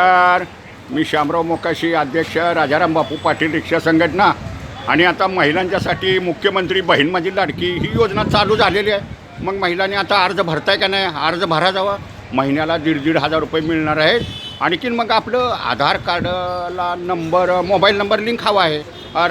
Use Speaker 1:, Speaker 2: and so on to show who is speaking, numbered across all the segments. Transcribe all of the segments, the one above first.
Speaker 1: नमस्कार. मी श्यामराव मोकाशी अध्यक्ष राजाराम बापू पाटील रिक्षा संघटना. आणि आता महिलांच्यासाठी मुख्यमंत्री बहीण माझी लाडकी ही योजना चालू झालेली आहे. मग महिलांनी आता अर्ज भरताय का नाही? अर्ज भरा जावा. महिन्याला दीड दीड हजार रुपये मिळणार आहेत. आणखीन मग आपलं आधार कार्डला नंबर मोबाईल नंबर लिंक हवा आहे.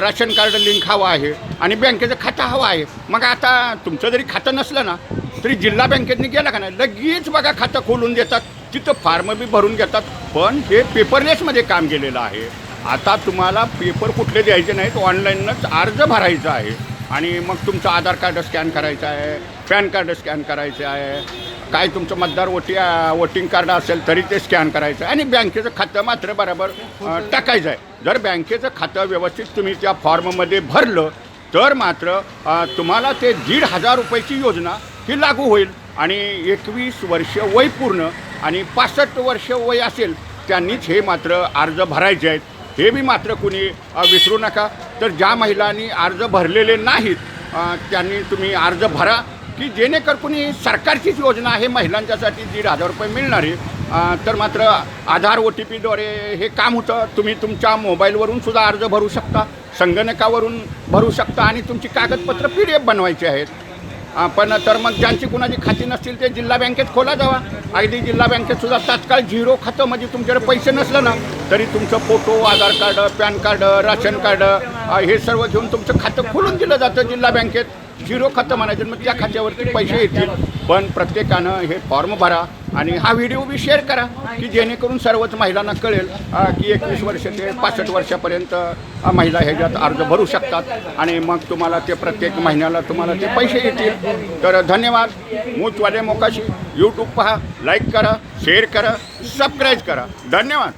Speaker 1: राशन कार्ड लिंक हवं आहे. आणि बँकेचं खातं हवं आहे. मग आता तुमचं जरी खातं नसलं ना तरी जिल्हा बँकेतनी गेला का नाही? लगेच बघा खातं खोलून देतात. तिथं फॉर्म बी भरून घेतात. पण हे पेपरलेसमध्ये काम केलेलं आहे. आता तुम्हाला पेपर कुठले द्यायचे नाहीत ऑनलाईनच अर्ज भरायचा आहे. आणि मग तुमचं आधार कार्ड स्कॅन करायचं आहे पॅन कार्ड स्कॅन करायचं आहे. काय तुमचं मतदार वोटी वोटिंग कार्ड असेल तरी ते स्कॅन करायचं आहे. आणि बँकेचं खातं मात्र बरोबर अ, टाकायचं आहे. जर बँकेचं खातं व्यवस्थित तुम्ही त्या फॉर्ममध्ये भरलं तर मात्र तुम्हाला ते दीड हजार रुपयाची योजना ही लागू होईल. आणि एकवीस वर्ष वय पूर्ण आणि पासष्ट वर्ष वय असेल त्यांनीच हे मात्र अर्ज भरायचे आहेत. हे बी मात्र कुणी विसरू नका. तर ज्या महिलांनी अर्ज भरलेले नाहीत त्यांनी तुम्ही अर्ज भरा की जेणेकर कुणी सरकारचीच योजना आहे महिलांच्यासाठी दीड हजार रुपये मिळणारी आहे तर मात्र आधार ओ टी पीद्वारे हे काम होतं. तुम्ही तुमच्या मोबाईलवरून सुद्धा अर्ज भरू शकता संगणकावरून भरू शकता आणि तुमची कागदपत्र पी डी एफ बनवायची आहेत. पण तर मग ज्यांची कुणाची खाती नसतील ते जिल्हा बँकेत खोला जावा. अगदी जिल्हा बँकेत सुद्धा तात्काळ झिरो खातं म्हणजे तुमच्याकडे पैसे नसलं ना तरी तुमचं photo Aadhaar card PAN card ration card हे सर्व घेऊन तुमचं खातं खोलून दिलं जातं जिल्हा बँकेत. झिरो खातं म्हणायचं मग त्या खात्यावरती पैसे येतील. पण प्रत्येकानं हे फॉर्म भरा आणि हा व्हिडिओ बी शेअर करा की जेणेकरून सर्वच महिलांना कळेल की एकवीस वर्ष ते पासष्ट वर्षापर्यंत महिला ह्याच्यात अर्ज भरू शकतात. आणि मग तुम्हाला ते प्रत्येक महिन्याला तुम्हाला ते पैसे येतील. तर धन्यवाद. मूचवाले मोकाशी. यूट्यूब पहा लाईक करा शेअर करा सबस्क्राईब करा. धन्यवाद.